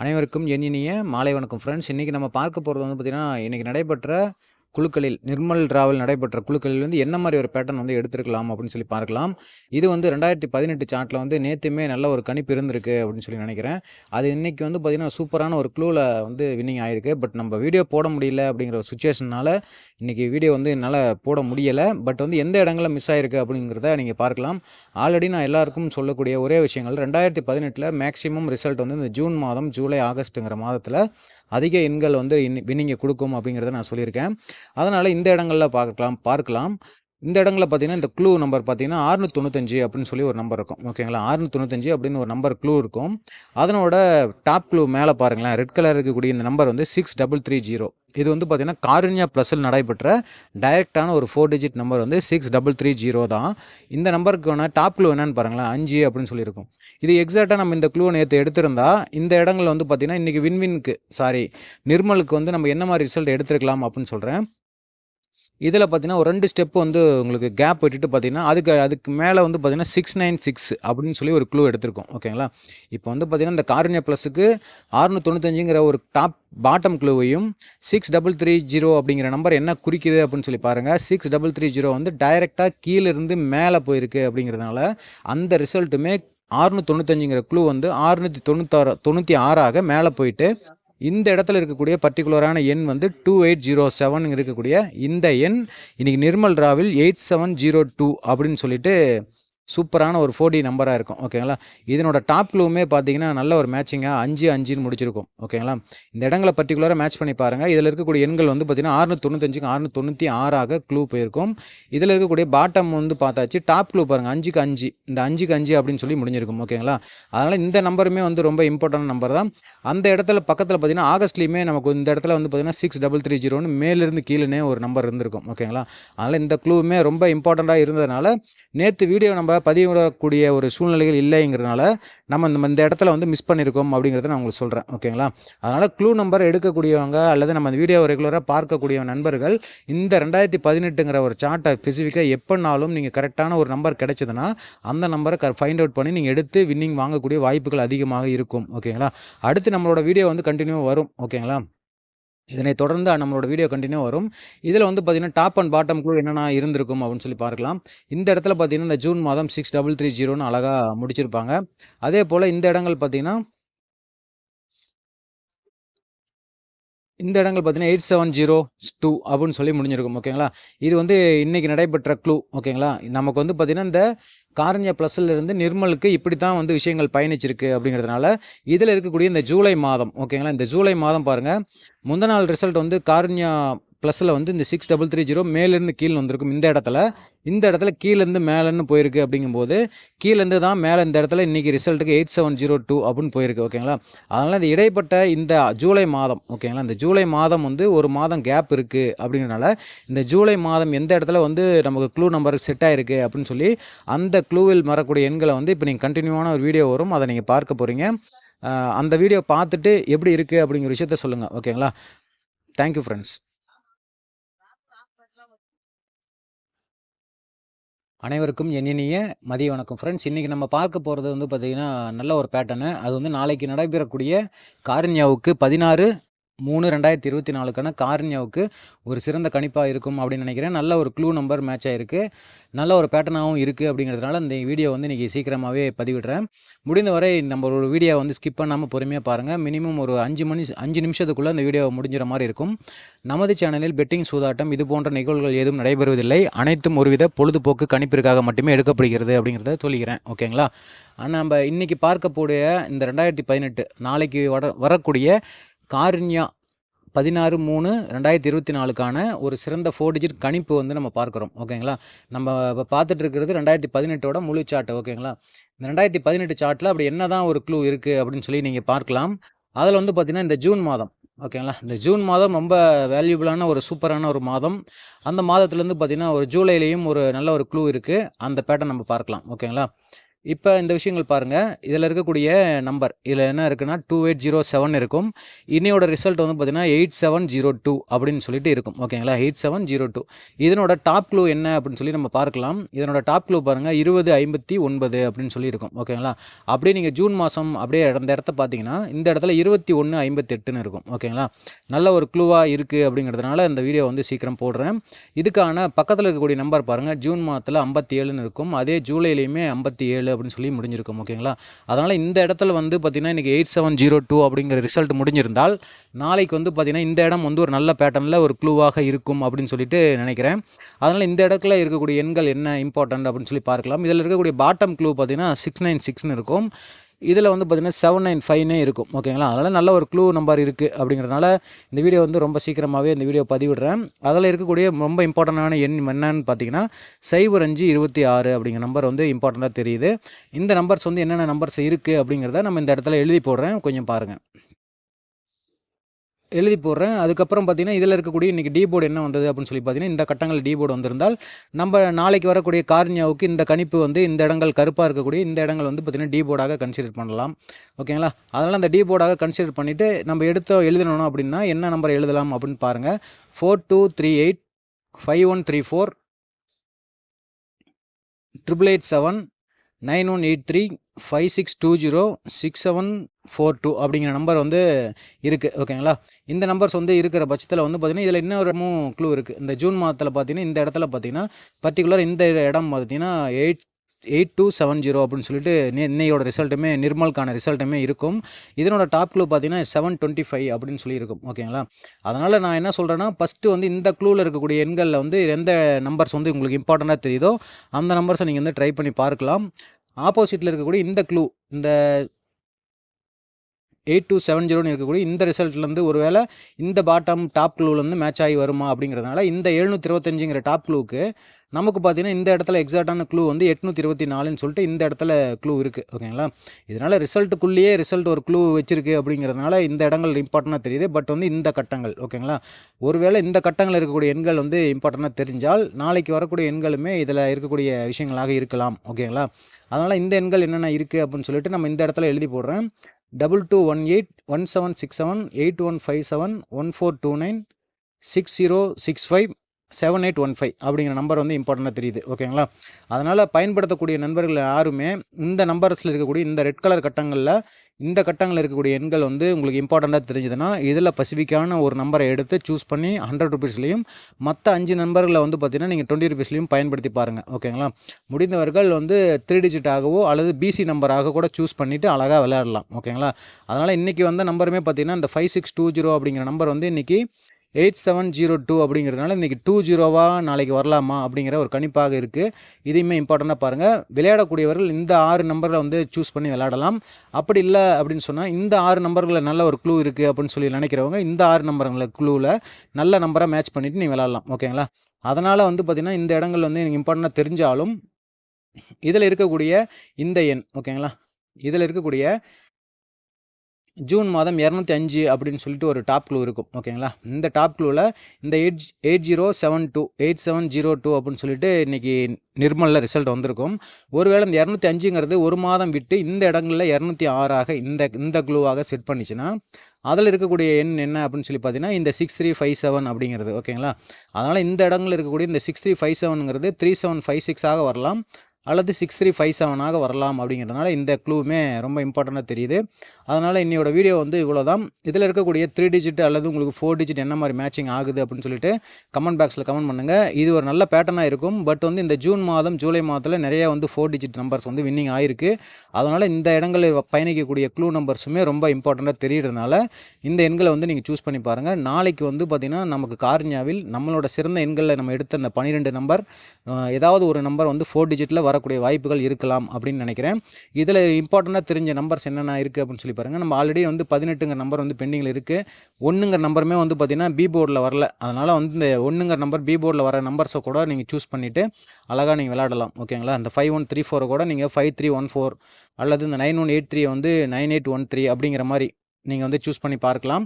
அனைவருக்கும் என் இனிய மாலை வணக்கம். ஃப்ரெண்ட்ஸ் இன்றைக்கி நம்ம பார்க்க போகிறது வந்து பார்த்திங்கன்னா இன்றைக்கி நடைபெற்ற குழுக்களில் நிர்மல் டிராவல் நடைபெற்ற குழுக்களில் வந்து என்ன மாதிரி ஒரு பேட்டர்ன் வந்து எடுத்திருக்கலாம் அப்படின்னு சொல்லி பார்க்கலாம். இது வந்து ரெண்டாயிரத்தி பதினெட்டு சார்ட்டில் வந்து நேற்றுமே நல்ல ஒரு கணிப்பு இருந்திருக்கு அப்படின்னு சொல்லி நினைக்கிறேன். அது இன்றைக்கி வந்து பார்த்திங்கன்னா சூப்பரான ஒரு க்ளூவில் வந்து வின்னிங் ஆயிருக்கு. பட் நம்ம வீடியோ போட முடியல அப்படிங்கிற ஒரு சுச்சுவேஷனால் இன்றைக்கி வீடியோ வந்து என்னால் போட முடியலை. பட் வந்து எந்த இடங்களில் மிஸ் ஆயிருக்கு அப்படிங்கிறத நீங்கள் பார்க்கலாம். ஆல்ரெடி நான் எல்லாருக்கும் சொல்லக்கூடிய ஒரே விஷயங்கள் ரெண்டாயிரத்தி பதினெட்டில் மேக்ஸிமம் ரிசல்ட் வந்து இந்த ஜூன் மாதம் ஜூலை ஆகஸ்ட்டுங்கிற மாதத்தில் அதிக எண்கள் வந்து வின்னிங்கை கொடுக்கும் அப்படிங்கிறத நான் சொல்லியிருக்கேன். அதனால் இந்த இடங்களில் பார்க்கலாம் பார்க்கலாம். இந்த இடங்களில் பார்த்தீங்கன்னா இந்த க்ளூ நம்பர் பார்த்தீங்கன்னா ஆறுநூற்றி தொண்ணூத்தஞ்சு அப்படின்னு சொல்லி ஒரு நம்பர் இருக்கும். ஓகேங்களா ஆறுநூற்றி தொண்ணூத்தஞ்சு அப்படின்னு ஒரு நம்பர் க்ளூ இருக்கும். அதனோட டாப் க்ளூ மேலே பாருங்களேன். ரெட் கலர் இருக்கக்கூடிய இந்த நம்பர் வந்து சிக்ஸ் டபுள் த்ரீ ஜீரோ இது வந்து பார்த்திங்கன்னா காருண்யா ப்ளஸில் நடைபெற்ற டைரெக்டான ஒரு ஃபோர் டிஜிட் நம்பர் வந்து சிக்ஸ் டபுள் த்ரீ ஜீரோ தான். இந்த நம்பருக்கான டாப் க்ளூ என்னன்னு பாருங்களேன் அஞ்சு அப்படின்னு சொல்லியிருக்கும். இது எக்ஸாக்டாக நம்ம இந்த க்ளூ நேற்று எடுத்திருந்தா இந்த இடங்கள் வந்து பார்த்தீங்கன்னா இன்றைக்கி வின்வின்க்கு சாரி நிர்மலுக்கு வந்து நம்ம என்ன மாதிரி ரிசல்ட் எடுத்துருக்கலாம் அப்படின்னு சொல்கிறேன் இதில் பார்த்தீங்கன்னா ஒரு ரெண்டு ஸ்டெப் வந்து உங்களுக்கு கேப் விட்டுட்டு பார்த்தீங்கன்னா அதுக்கு அதுக்கு மேலே வந்து பார்த்தீங்கன்னா சிக்ஸ் நைன் சிக்ஸ் அப்படின்னு சொல்லி ஒரு க்ளூ எடுத்திருக்கோம். ஓகேங்களா இப்போ வந்து பார்த்தீங்கன்னா இந்த காருண்யா ப்ளஸுக்கு ஆறுநூற்றி தொண்ணூத்தஞ்சுங்கிற ஒரு டாப் பாட்டம் க்ளூவையும் சிக்ஸ் டபுள் த்ரீ ஜீரோ அப்படிங்கிற நம்பர் என்ன குறிக்குது அப்படின்னு சொல்லி பாருங்கள் சிக்ஸ் டபுள் த்ரீ ஜீரோ வந்து டைரெக்டாக கீழேருந்து மேலே போயிருக்கு அப்படிங்கிறதுனால அந்த ரிசல்ட்டுமே ஆறுநூற்றி தொண்ணூத்தஞ்சுங்கிற க்ளூ வந்து ஆறுநூற்றி தொண்ணூத்தாறு தொண்ணூற்றி ஆறாக மேலே போயிட்டு இந்த இடத்துல இருக்கக்கூடிய பர்டிகுலரான எண் வந்து டூ எயிட் ஜீரோ செவன் இருக்கக்கூடிய இந்த எண். இன்னைக்கு நிர்மல் ராவில் எயிட் செவன் ஜீரோ டூ அப்படின்னு சொல்லிட்டு சூப்பரான ஒரு ஃபோர் டி நம்பராக இருக்கும் ஓகேங்களா இதனோட டாப் க்ளூவுமே பார்த்தீங்கன்னா நல்ல ஒரு மேட்சிங்காக அஞ்சு அஞ்சுன்னு முடிச்சிருக்கும் ஓகேங்களா இந்த இடங்களை பர்டிகுலராக மேட்ச் பண்ணி பாருங்கள் இதில் இருக்கக்கூடிய எண்கள் வந்து பார்த்தீங்கன்னா ஆறுநூற்றி தொண்ணூத்தஞ்சுக்கு ஆறுநூற்றி தொண்ணூற்றி ஆறாக க்ளூ போயிருக்கும். இதில் இருக்கக்கூடிய பாட்டம் வந்து பார்த்தாச்சு டாப் க்ளூ பாருங்கள் அஞ்சுக்கு அஞ்சு. இந்த அஞ்சுக்கு அஞ்சு அப்படின்னு சொல்லி முடிஞ்சிருக்கும் ஓகேங்களா அதனால் இந்த நம்பருமே வந்து ரொம்ப இம்பார்ட்டன்ட் நம்பர் தான். அந்த இடத்துல பக்கத்தில் பார்த்தீங்கன்னா ஆகஸ்ட்லேயுமே நமக்கு இந்த இடத்துல வந்து பார்த்தீங்கன்னா சிக்ஸ் டபுள் த்ரீ ஜீரோன்னு மேலேருந்து கீழே ஒரு நம்பர் இருந்திருக்கும் ஓகேங்களா அதனால் இந்த க்ளூவுமே ரொம்ப இம்பார்ட்டண்ட்டாக இருந்ததுனால நேற்று வீடியோ நம்ம பதிவிடக்கூடிய ஒரு சூழ்நிலைகள் இல்லைங்கிறதுனால நம்ம இந்த இந்த இடத்துல வந்து மிஸ் பண்ணியிருக்கோம் அப்படிங்கிறத நான் உங்களுக்கு சொல்கிறேன் ஓகேங்களா? அதனால் க்ளூ நம்பர் எடுக்கக்கூடியவங்க அல்லது நம்ம அந்த வீடியோ ரெகுலராக பார்க்கக்கூடிய நண்பர்கள் இந்த ரெண்டாயிரத்தி பதினெட்டுங்கிற ஒரு சார்ட்டை ஸ்பெசிஃபிக்காக எப்போனாலும் நீங்கள் கரெக்டான ஒரு நம்பர் கிடைச்சதுன்னா அந்த நம்பரை க ஃபைண்ட் அவுட் பண்ணி நீங்கள் எடுத்து வின்னிங் வாங்கக்கூடிய வாய்ப்புகள் அதிகமாக இருக்கும். ஓகேங்களா? அடுத்து நம்மளோட வீடியோ வந்து கண்டினியூ வரும். ஓகேங்களா? இதனை தொடர்ந்து நம்மளோட வீடியோ கண்டினியூ வரும். இதில் வந்து பார்த்தீங்கன்னா டாப் அண்ட் பாட்டம் குழு என்னென்ன இருந்திருக்கும் அப்படின்னு சொல்லி பார்க்கலாம். இந்த இடத்துல பார்த்தீங்கன்னா இந்த ஜூன் மாதம் சிக்ஸ் டபுள் த்ரீ ஜீரோன்னு அழகாக முடிச்சிருப்பாங்க. அதே போல் இந்த இடங்கள் பார்த்தீங்கன்னா இந்த இடங்கள் பார்த்தீங்கன்னா எயிட் செவன் ஜீரோ டூ அப்படின்னு சொல்லி முடிஞ்சிருக்கும் ஓகேங்களா இது வந்து இன்னைக்கு நடைபெற்ற க்ளூ ஓகேங்களா நமக்கு வந்து பார்த்தீங்கன்னா இந்த காரண்ய ப்ளஸ்லேருந்து நிர்மலுக்கு இப்படி தான் வந்து விஷயங்கள் பயணிச்சிருக்கு அப்படிங்கிறதுனால இதில் இருக்கக்கூடிய இந்த ஜூலை மாதம் ஓகேங்களா? இந்த ஜூலை மாதம் பாருங்கள் முந்த நாள் ரிசல்ட் வந்து காரண்யா ப்ளஸில் வந்து இந்த சிக்ஸ் டபுள் த்ரீ ஜீரோ மேலேருந்து கீழே வந்திருக்கும் இந்த இடத்துல. இந்த இடத்துல கீழேருந்து மேலேன்னு போயிருக்கு அப்படிங்கும்போது கீழேருந்து தான் மேலே இந்த இடத்துல இன்றைக்கி ரிசல்ட்டுக்கு எயிட் செவன் ஜீரோ டூ அப்படின்னு போயிருக்கு ஓகேங்களா அதனால் இந்த இடைப்பட்ட இந்த ஜூலை மாதம் ஓகேங்களா இந்த ஜூலை மாதம் வந்து ஒரு மாதம் கேப் இருக்குது அப்படிங்கிறனால இந்த ஜூலை மாதம் எந்த இடத்துல வந்து நமக்கு க்ளூ நம்பர் செட் ஆகிருக்கு அப்படின்னு சொல்லி அந்த க்ளூவில் வரக்கூடிய எண்களை வந்து இப்போ நீங்கள் கண்டினியூவான ஒரு வீடியோ வரும் அதை நீங்கள் பார்க்க போகிறீங்க அந்த வீடியோ பார்த்துட்டு எப்படி இருக்குது அப்படிங்கிற விஷயத்த சொல்லுங்கள் ஓகேங்களா தேங்க்யூ ஃப்ரெண்ட்ஸ் அனைவருக்கும் இனிய மதிய வணக்கம் ஃப்ரெண்ட்ஸ் இன்றைக்கி நம்ம பார்க்க போகிறது வந்து பார்த்திங்கன்னா நல்ல ஒரு பேட்டர்னு அது வந்து நாளைக்கு நடைபெறக்கூடிய காரண்யாவுக்கு பதினாறு மூணு ரெண்டாயிரத்தி இருபத்தி நாலுக்கான கார்னியாவுக்கு ஒரு சிறந்த கணிப்பாக இருக்கும் அப்படின்னு நினைக்கிறேன். நல்ல ஒரு க்ளூ நம்பர் மேட்ச் ஆகிருக்கு நல்ல ஒரு பேட்டர்னாகவும் இருக்குது அப்படிங்கிறதுனால இந்த வீடியோ வந்து இன்றைக்கி சீக்கிரமாகவே பதிவிடுறேன். முடிந்தவரை நம்ம ஒரு வீடியோ வந்து ஸ்கிப் பண்ணாமல் பொறுமையாக பாருங்கள் மினிமம் ஒரு அஞ்சு மணி அஞ்சு நிமிஷத்துக்குள்ளே அந்த வீடியோ முடிஞ்சிற மாதிரி இருக்கும். நமது சேனலில் பெட்டிங் சூதாட்டம் இது போன்ற நிகழ்வுகள் எதுவும் நடைபெறுவதில்லை. அனைத்தும் ஒருவித பொழுதுபோக்கு கணிப்பிற்காக மட்டுமே எடுக்கப்படுகிறது அப்படிங்கிறத சொல்லிக்கிறேன். ஓகேங்களா? ஆனால் நம்ம இன்றைக்கி பார்க்கக்கூடிய இந்த ரெண்டாயிரத்தி பதினெட்டு நாளைக்கு வர வரக்கூடிய காருண்யா பதினாறு மூணு ரெண்டாயிரத்தி இருபத்தி நாலுக்கான ஒரு சிறந்த ஃபோர் டிஜிட் கணிப்பு வந்து நம்ம பார்க்குறோம். ஓகேங்களா நம்ம இப்போ பார்த்துட்டு இருக்கிறது ரெண்டாயிரத்தி பதினெட்டோட முழு சார்ட் ஓகேங்களா இந்த ரெண்டாயிரத்தி பதினெட்டு சார்ட்டில் அப்படி என்ன தான் ஒரு க்ளூ இருக்குது அப்படின்னு சொல்லி நீங்கள் பார்க்கலாம். அதில் வந்து பார்த்திங்கன்னா இந்த ஜூன் மாதம் ஓகேங்களா இந்த ஜூன் மாதம் ரொம்ப வேல்யூபிளான ஒரு சூப்பரான ஒரு மாதம். அந்த மாதத்துலேருந்து பார்த்திங்கன்னா ஒரு ஜூலைலேயும் ஒரு நல்ல ஒரு க்ளூ இருக்குது அந்த பேட்டர்ன் நம்ம பார்க்கலாம் ஓகேங்களா இப்போ இந்த விஷயங்கள் பாருங்கள் இதில் இருக்கக்கூடிய நம்பர் இதில் என்ன இருக்குன்னா டூ எயிட் ஜீரோ செவன் இருக்கும். இன்னையோட ரிசல்ட் வந்து பார்த்தீங்கன்னா எயிட் செவன் ஜீரோ டூ அப்படின்னு சொல்லிட்டு இருக்கும். ஓகேங்களா? எயிட் செவன் ஜீரோ டூ இதனோட டாப் க்ளூ என்ன அப்படின்னு சொல்லி நம்ம பார்க்கலாம். இதனோட டாப் க்ளூ பாருங்கள் இருபது ஐம்பத்தி ஒன்பது அப்படின்னு சொல்லி இருக்கும். ஓகேங்களா? அப்படியே நீங்கள் ஜூன் மாதம் அப்படியே அந்த இடத்த பார்த்தீங்கன்னா இந்த இடத்துல இருபத்தி ஒன்று ஐம்பத்தெட்டுன்னு இருக்கும். ஓகேங்களா? நல்ல ஒரு க்ளூவாக இருக்குது அப்படிங்கிறதுனால இந்த வீடியோ வந்து சீக்கிரம் போடுறேன். இதுக்கான பக்கத்தில் இருக்கக்கூடிய நம்பர் பாருங்கள் ஜூன் மாதத்தில் ஐம்பத்தி ஏழுன்னு இருக்கும். அதே ஜூலைலேயுமே ஐம்பத்தி ஏழு அப்படின்னு சொல்லி முடிஞ்சிருக்கும் ஓகேங்களா? அதனால் இந்த இடத்துல வந்து பார்த்திங்கன்னா இன்றைக்கி எயிட் செவன் ஜீரோ டூ அப்படிங்கிற ரிசல்ட் முடிஞ்சிருந்தால் நாளைக்கு வந்து பார்த்திங்கன்னா இந்த இடம் வந்து ஒரு நல்ல பேட்டர்னில் ஒரு க்ளூவாக இருக்கும் அப்படின்னு சொல்லிட்டு நினைக்கிறேன். அதனால் இந்த இடத்துல இருக்கக்கூடிய எண்கள் என்ன இம்பார்ட்டன்ட் அப்படின்னு சொல்லி பார்க்கலாம். இதில் இருக்கக்கூடிய பாட்டம் க்ளூ பார்த்திங்கன்னா சிக்ஸ் நைன் சிக்ஸ்னு இருக்கும். இதில் வந்து பார்த்திங்கன்னா செவன் நைன் ஃபைவ்னே இருக்கும் ஓகேங்களா அதனால் நல்ல ஒரு க்ளூ நம்பர் இருக்குது அப்படிங்கிறதுனால இந்த வீடியோ வந்து ரொம்ப சீக்கிரமாகவே இந்த வீடியோ பதிவிடுறேன். அதில் இருக்கக்கூடிய ரொம்ப இம்பார்ட்டண்டான எண் என்னன்னு பார்த்தீங்கன்னா சைபர் அஞ்சு இருபத்தி ஆறு அப்படிங்கிற நம்பர் வந்து இம்பார்ட்டண்ட்டாக தெரியுது. இந்த நம்பர்ஸ் வந்து என்னென்ன நம்பர்ஸ் இருக்குது அப்படிங்கிறத நம்ம இந்த இடத்துல எழுதி போடுறேன். கொஞ்சம் பாருங்கள் எழுதி போடுறேன். அதுக்கப்புறம் பார்த்தீங்கன்னா இதில் இருக்கக்கூடிய இன்றைக்கி டி போர்டு என்ன வந்தது அப்படின்னு சொல்லி பார்த்தீங்கன்னா இந்த கட்டங்கள் டி போர்டு வந்திருந்தால் நம்ம நாளைக்கு வரக்கூடிய கார்னியாவுக்கு இந்த கணிப்பு வந்து இந்த இடங்கள் கருப்பாக இருக்கக்கூடிய இந்த இடங்கள் வந்து பார்த்திங்கன்னா டி போர்டாக கன்சிடர் பண்ணலாம். ஓகேங்களா அதனால் அந்த டி போர்டாக கன்சிடர் பண்ணிவிட்டு நம்ம எடுத்து எழுதணும் அப்படின்னா என்ன நம்பர் எழுதலாம் அப்படின்னு பாருங்கள் four two three eight five one three four triple eight seven nine one eight three five six two zero six seven four two அப்படிங்கிற நம்பர் வந்து இருக்குது ஓகேங்களா இந்த நம்பர்ஸ் வந்து இருக்கிற பட்சத்தில் வந்து பார்த்திங்கன்னா இதில் இன்னொரு க்ளூ இருக்குது இந்த ஜூன் மாதத்தில் பார்த்தீங்கன்னா இந்த இடத்துல பார்த்தீங்கன்னா பர்டிகுலர் இந்த இடம் பார்த்தீங்கன்னா eight eight two seven zero அப்படின்னு சொல்லிட்டு இன்னையோட ரிசல்ட்டுமே நிர்மலுக்கான ரிசல்ட்டுமே இருக்கும். இதனோட டாப் க்ளூ பார்த்தீங்கன்னா செவன் டுவெண்ட்டி ஃபைவ் அப்படின்னு சொல்லி இருக்கும் ஓகேங்களா அதனால் நான் என்ன சொல்கிறேன்னா ஃபஸ்ட்டு வந்து இந்த க்ளூவில் இருக்கக்கூடிய எண்களில் வந்து எந்த நம்பர்ஸ் வந்து உங்களுக்கு இம்பார்ட்டண்ட்டாக தெரியுதோ அந்த நம்பர்ஸை நீங்கள் வந்து ட்ரை பண்ணி பார்க்கலாம். ஆப்போசிட்டில் இருக்கக்கூடிய இந்த க்ளூ இந்த எயிட் டூ செவன் ஜீரோன்னு இருக்கக்கூடிய இந்த ரிசல்ட்லேருந்து ஒருவேளை இந்த பாட்டம் டாப் க்ளூலேருந்து மேட்ச் ஆகி வருமா அப்படிங்கிறதுனால இந்த எழுநூற்றி இருபத்தஞ்சுங்கிற டாப் க்ளூவுக்கு நமக்கு பார்த்தீங்கன்னா இந்த இடத்துல எக்ஸாக்டான க்ளூ வந்து எட்நூற்றி இருபத்தி நாலுன்னு சொல்லிட்டு இந்த இடத்துல க்ளூ இருக்குது ஓகேங்களா இதனால் ரிசல்ட்டுக்குள்ளேயே ரிசல்ட் ஒரு க்ளூ வச்சிருக்கு அப்படிங்கிறதுனால இந்த இடங்கள் இம்பார்ட்டண்ட்டாக தெரியுது. பட் வந்து இந்த கட்டங்கள் ஓகேங்களா ஒருவேளை இந்த கட்டங்கள் இருக்கக்கூடிய எண்கள் வந்து இம்பார்ட்டண்ட்டாக தெரிஞ்சால் நாளைக்கு வரக்கூடிய எண்களுமே இதில் இருக்கக்கூடிய விஷயங்களாக இருக்கலாம் ஓகேங்களா அதனால் இந்த எண்கள் என்னென்ன இருக்குது அப்படின்னு சொல்லிட்டு நம்ம இந்த இடத்துல எழுதி போடுறேன். Double two one eight one seven six seven eight one five seven one four two nine six zero six five seven eight one five அப்படிங்கிற நம்பர் வந்து இம்பார்ட்டண்ட்டாக தெரியுது ஓகேங்களா அதனால் பயன்படுத்தக்கூடிய நண்பர்கள் யாருமே இந்த நம்பர்ஸில் இருக்கக்கூடிய இந்த ரெட் கலர் கட்டங்களில் இந்த கட்டங்களில் இருக்கக்கூடிய எண்கள் வந்து உங்களுக்கு இம்பார்ட்டண்ட்டாக தெரிஞ்சதுன்னா இதில் பசிஃபிக்கான ஒரு நம்பரை எடுத்து சூஸ் பண்ணி ஹண்ட்ரட் ருபீஸ்லேயும் மற்ற அஞ்சு நண்பர்களை வந்து பார்த்திங்கன்னா நீங்கள் டுவெண்ட்டி ருபீஸ்லையும் பயன்படுத்தி பாருங்கள் ஓகேங்களா முடிந்தவர்கள் வந்து த்ரீ டிஜிட்டாகவோ அல்லது பிசி நம்பராக கூட சூஸ் பண்ணிவிட்டு அழகாக விளையாடலாம் ஓகேங்களா அதனால் இன்றைக்கி வந்த நம்பருமே பார்த்திங்கன்னா இந்த ஃபைவ் சிக்ஸ் டூ ஜீரோ அப்படிங்கிற நம்பர் வந்து இன்றைக்கி எயிட் செவன் ஜீரோ டூ அப்படிங்கிறதுனால இன்றைக்கி டூ ஜீரோவாக நாளைக்கு வரலாமா அப்படிங்கிற ஒரு கணிப்பாக இருக்குது இதையுமே இம்பார்ட்டண்ட்டாக பாருங்கள் விளையாடக்கூடியவர்கள் இந்த ஆறு நம்பரில் வந்து சூஸ் பண்ணி விளையாடலாம். அப்படி இல்லை அப்படின்னு சொன்னால் இந்த ஆறு நம்பர்களில் நல்ல ஒரு க்ளூ இருக்குது அப்படின்னு சொல்லி நினைக்கிறவங்க இந்த ஆறு நம்பருங்களை க்ளூவில் நல்ல நம்பரை மேட்ச் பண்ணிவிட்டு நீ விளாட்லாம் ஓகேங்களா அதனால் வந்து பார்த்திங்கன்னா இந்த இடங்கள் வந்து எனக்கு இம்பார்ட்டண்ட்டாக தெரிஞ்சாலும் இதில் இருக்கக்கூடிய இந்த எண் ஓகேங்களா இதில் இருக்கக்கூடிய ஜூன் மாதம் இரநூத்தி அஞ்சு அப்படின்னு சொல்லிட்டு ஒரு டாப் க்ளூ இருக்கும் ஓகேங்களா இந்த டாப் க்ளூவில் இந்த eight eight zero seven two eight seven zero two அப்படின்னு சொல்லிட்டு இன்றைக்கி நிர்மலில் ரிசல்ட் வந்திருக்கும். ஒருவேளை இந்த இரநூத்தி அஞ்சுங்கிறது ஒரு மாதம் விட்டு இந்த இடங்களில் இரநூத்தி ஆறாக இந்த இந்த க்ளூவாக செட் பண்ணிச்சுன்னா அதில் இருக்கக்கூடிய எண் என்ன அப்படின்னு சொல்லி பார்த்தீங்கன்னா இந்த சிக்ஸ் த்ரீ ஃபைவ் செவன் அப்படிங்கிறது ஓகேங்களா அதனால் இந்த இடங்களில் இருக்கக்கூடிய இந்த சிக்ஸ் த்ரீ ஃபைவ் செவனுங்கிறது த்ரீ செவன் ஃபைவ் சிக்ஸாக வரலாம். அல்லது சிக்ஸ் த்ரீ ஃபைவ் செவனாக வரலாம் அப்படிங்கிறதுனால இந்த க்ளூவுமே ரொம்ப இம்பார்ட்டண்ட்டாக தெரியுது. அதனால் இன்னையோட வீடியோ வந்து இவ்வளோ தான் இதில் இருக்கக்கூடிய த்ரீ டிஜிட் அல்லது உங்களுக்கு ஃபோர் டிஜிட் என்ன மாதிரி மேட்சிங் ஆகுது அப்படின்னு சொல்லிட்டு கமெண்ட் பாக்ஸில் கமெண்ட் பண்ணுங்கள் இது ஒரு நல்ல பேட்டர்னாக இருக்கும். பட் வந்து இந்த ஜூன் மாதம் ஜூலை மாதத்தில் நிறைய வந்து ஃபோர் டிஜிட் நம்பர்ஸ் வந்து வின்னிங் ஆயிருக்கு. அதனால் இந்த இடங்களில் பயணிக்கக்கூடிய க்ளூ நம்பர்ஸுமே ரொம்ப இம்பார்ட்டண்ட்டாக தெரியுறதுனால இந்த எண்களை வந்து நீங்கள் சூஸ் பண்ணி பாருங்கள் நாளைக்கு வந்து பார்த்திங்கன்னா நமக்கு கார்னியாவில் நம்மளோட சிறந்த எண்களில் நம்ம எடுத்த அந்த பன்னிரெண்டு நம்பர் ஏதாவது ஒரு நம்பர் வந்து ஃபோர் டிஜிட்டில் வர வரக்கூடிய வாய்ப்புகள் இருக்கலாம் அப்படின்னு நினைக்கிறேன். இதில் இம்பார்ட்டண்ட்டாக தெரிஞ்ச நம்பர்ஸ் என்னென்ன இருக்குது அப்படின்னு சொல்லி பாருங்கள் நம்ம ஆல்ரெடி வந்து பதினெட்டுங்கிற நம்பர் வந்து பெண்டிங்கில் இருக்குது ஒன்றுங்கிற நம்பருமே வந்து பார்த்திங்கன்னா பி போர்டில் வரல. அதனால் வந்து இந்த ஒன்றுங்கிற நம்பர் பி போர்டில் வர நம்பர்ஸை கூட நீங்கள் சூஸ் பண்ணிவிட்டு அழகாக நீங்கள் விளாடலாம் ஓகேங்களா அந்த ஃபைவ் ஒன் த்ரீ ஃபோரை கூட நீங்கள் ஃபைவ் த்ரீ ஒன் ஃபோர் அல்லது இந்த நைன் ஒன் எயிட் த்ரீ வந்து நைன் எயிட் ஒன் த்ரீ அப்படிங்கிற மாதிரி நீங்கள் வந்து சூஸ் பண்ணி பார்க்கலாம்.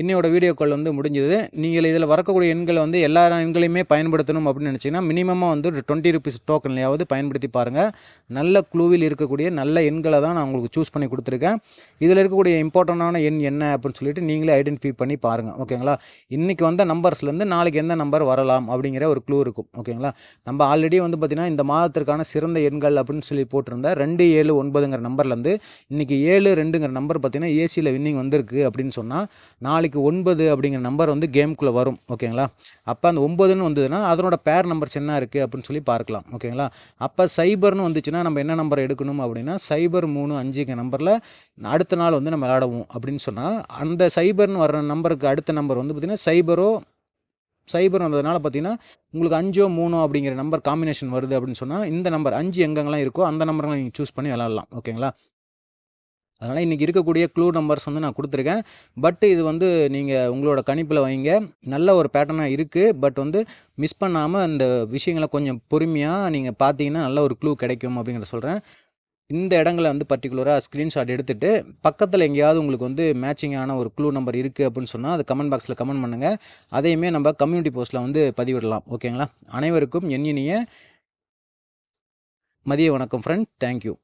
இன்னையோட வீடியோ கால் வந்து முடிஞ்சது. நீங்கள் இதில் வரக்கூடிய எண்களை வந்து எல்லா எண்களையுமே பயன்படுத்தணும் அப்படின்னு நினச்சிங்கன்னா மினிமமாக வந்து ஒரு டுவெண்ட்டி ருபீஸ் டோக்கன்லையாவது பயன்படுத்தி பாருங்கள் நல்ல க்ளூவில் இருக்கக்கூடிய நல்ல எண்களை தான் நான் உங்களுக்கு சூஸ் பண்ணி கொடுத்துருக்கேன். இதில் இருக்கக்கூடிய இம்பார்ட்டண்டான எண் என்ன அப்படின்னு சொல்லிட்டு நீங்களே ஐடென்டிஃபை பண்ணி பாருங்கள் ஓகேங்களா இன்றைக்கி வந்த நம்பர்ஸ்லேருந்து நாளைக்கு எந்த நம்பர் வரலாம் அப்படிங்கிற ஒரு க்ளூ இருக்கும். ஓகேங்களா நம்ம ஆல்ரெடி வந்து பார்த்திங்கன்னா இந்த மாதத்திற்கான சிறந்த எண்கள் அப்படின்னு சொல்லி போட்டிருந்த ரெண்டு ஏழு ஒன்பதுங்கிற நம்பர்லேருந்து இன்றைக்கி ஏழு ரெண்டுங்கிற நம்பர் பார்த்திங்கன்னா ஏசியில் வின்னிங் வந்திருக்கு அப்படின்னு சொன்னால் நாலு நாளைக்கு ஒன்பது அப்படிங்கிற நம்பர் வந்து கேமுக்குள்ளே வரும் ஓகேங்களா அப்போ அந்த ஒன்பதுன்னு வந்ததுன்னா அதனோட பேர் நம்பர்ஸ் என்ன இருக்குது அப்படின்னு சொல்லி பார்க்கலாம் ஓகேங்களா அப்போ சைபர்னு வந்துச்சுன்னா நம்ம என்ன நம்பர் எடுக்கணும் அப்படின்னா சைபர் மூணு அஞ்சுங்க நம்பரில் அடுத்த நாள் வந்து நம்ம விளாடுவோம் அப்படின்னு சொன்னால் அந்த சைபர்னு வர நம்பருக்கு அடுத்த நம்பர் வந்து பார்த்திங்கன்னா சைபரோ சைபர் வந்ததுனால பார்த்தீங்கன்னா உங்களுக்கு அஞ்சோ மூணோ அப்படிங்கிற நம்பர் காம்பினேஷன் வருது அப்படின்னு சொன்னால் இந்த நம்பர் அஞ்சு எங்கெங்கெல்லாம் இருக்கோ அந்த நம்பர்களை நீங்கள் சூஸ் பண்ணி விளாட்லாம் ஓகேங்களா அதனால் இன்றைக்கி இருக்கக்கூடிய க்ளூ நம்பர்ஸ் வந்து நான் கொடுத்துருக்கேன். பட் இது வந்து நீங்கள் உங்களோட கணிப்பில் வைங்க. நல்ல ஒரு பேட்டர்னாக இருக்குது பட் வந்து மிஸ் பண்ணாமல் இந்த விஷயங்களை கொஞ்சம் பொறுமையாக நீங்கள் பார்த்தீங்கன்னா நல்ல ஒரு க்ளூ கிடைக்கும் அப்படிங்கிற சொல்கிறேன் இந்த இடங்களை வந்து பர்டிகுலராக ஸ்க்ரீன்ஷாட் எடுத்துகிட்டு பக்கத்தில் எங்கேயாவது உங்களுக்கு வந்து மேட்சிங்கான ஒரு க்ளூ நம்பர் இருக்குது அப்படின்னு சொன்னால் அது கமெண்ட் பாக்ஸில் கமெண்ட் பண்ணுங்கள் அதையுமே நம்ம கம்யூனிட்டி போஸ்ட்டில் வந்து பதிவிடலாம். ஓகேங்களா? அனைவருக்கும் என் மதிய வணக்கம் ஃப்ரெண்ட் தேங்க்யூ